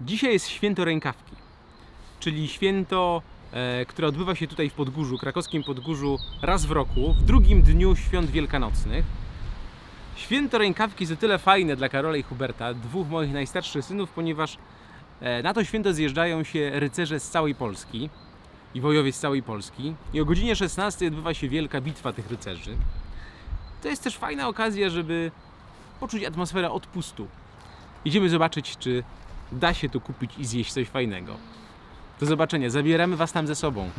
Dzisiaj jest święto rękawki, czyli święto, e, które odbywa się tutaj w Podgórzu, krakowskim Podgórzu raz w roku, w drugim dniu świąt wielkanocnych. Święto rękawki jest o tyle fajne dla Karola i Huberta, dwóch moich najstarszych synów, ponieważ e, na to święto zjeżdżają się rycerze z całej Polski i wojowie z całej Polski. I o godzinie 16 odbywa się wielka bitwa tych rycerzy. To jest też fajna okazja, żeby poczuć atmosferę odpustu. Idziemy zobaczyć, czy da się tu kupić i zjeść coś fajnego. Do zobaczenia, zabieramy Was tam ze sobą.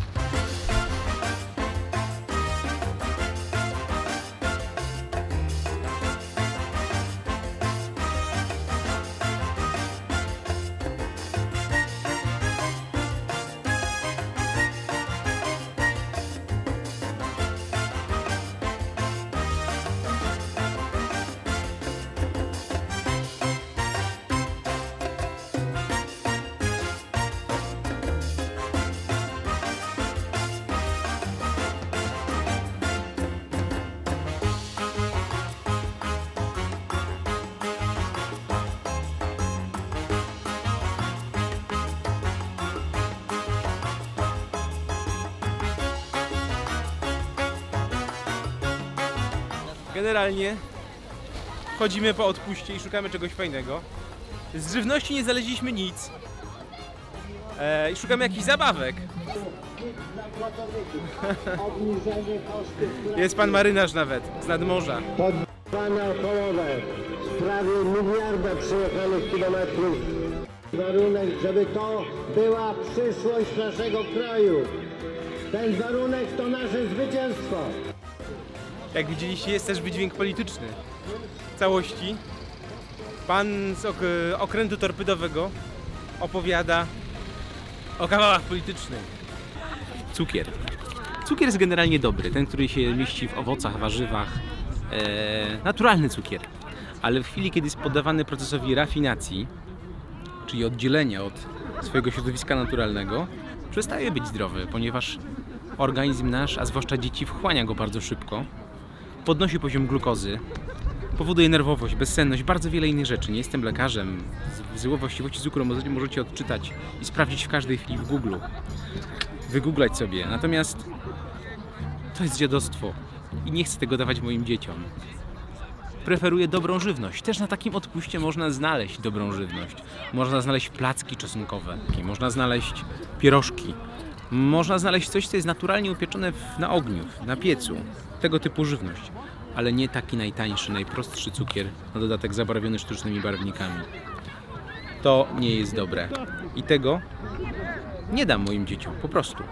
Generalnie chodzimy po odpuście i szukamy czegoś fajnego. Z żywności nie znaleźliśmy nic. E, I szukamy jakichś zabawek. Jest pan marynarz nawet, z nadmorza. Podbane o połowę. Z prawie miliarda przyjechanych kilometrów. Warunek, żeby to była przyszłość naszego kraju. Ten warunek to nasze zwycięstwo. Jak widzieliście, jest też wydźwięk polityczny całości. Pan z ok- okrętu torpedowego opowiada o kawałach politycznych. Cukier. Cukier jest generalnie dobry, ten, który się mieści w owocach, warzywach. E, naturalny cukier. Ale w chwili, kiedy jest poddawany procesowi rafinacji, czyli oddzielenia od swojego środowiska naturalnego, przestaje być zdrowy, ponieważ organizm nasz, a zwłaszcza dzieci, wchłania go bardzo szybko podnosi poziom glukozy, powoduje nerwowość, bezsenność, bardzo wiele innych rzeczy. Nie jestem lekarzem. Z- Złe właściwości cukru możecie odczytać i sprawdzić w każdej chwili w Google. Wygooglać sobie. Natomiast to jest dziadostwo i nie chcę tego dawać moim dzieciom. Preferuję dobrą żywność. Też na takim odpuście można znaleźć dobrą żywność. Można znaleźć placki czosnkowe, można znaleźć pierożki, można znaleźć coś, co jest naturalnie upieczone na ogniu, na piecu. Tego typu żywność. Ale nie taki najtańszy, najprostszy cukier, na dodatek zabarwiony sztucznymi barwnikami. To nie jest dobre. I tego nie dam moim dzieciom, po prostu.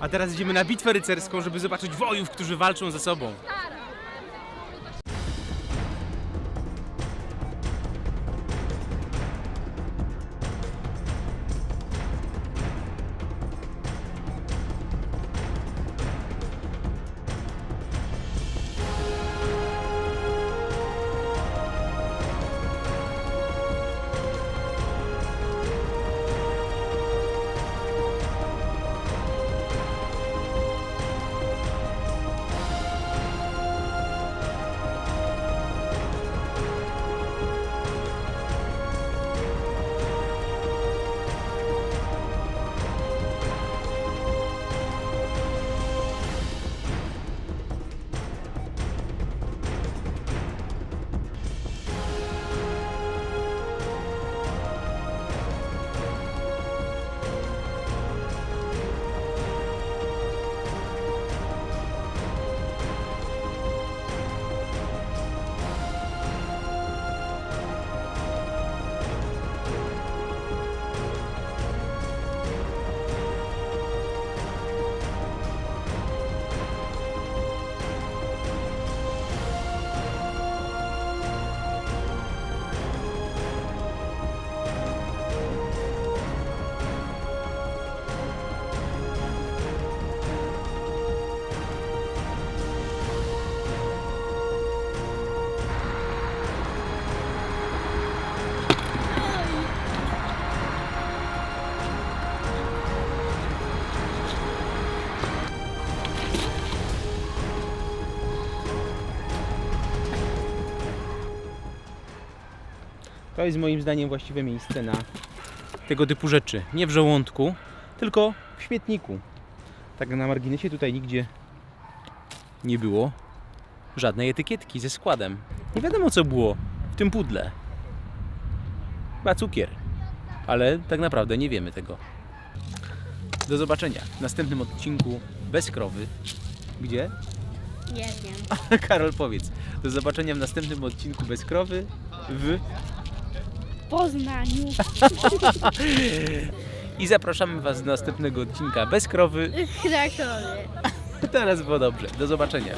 A teraz idziemy na bitwę rycerską, żeby zobaczyć wojów, którzy walczą ze sobą. To jest moim zdaniem właściwe miejsce na tego typu rzeczy. Nie w żołądku, tylko w śmietniku. Tak na marginesie tutaj nigdzie nie było żadnej etykietki ze składem. Nie wiadomo co było w tym pudle. Chyba cukier. Ale tak naprawdę nie wiemy tego. Do zobaczenia w następnym odcinku bez krowy. Gdzie? Nie wiem. Karol powiedz. Do zobaczenia w następnym odcinku bez krowy w W Poznaniu. i zapraszamy Was do następnego odcinka bez krowy. Krakowie. Teraz było dobrze. Do zobaczenia.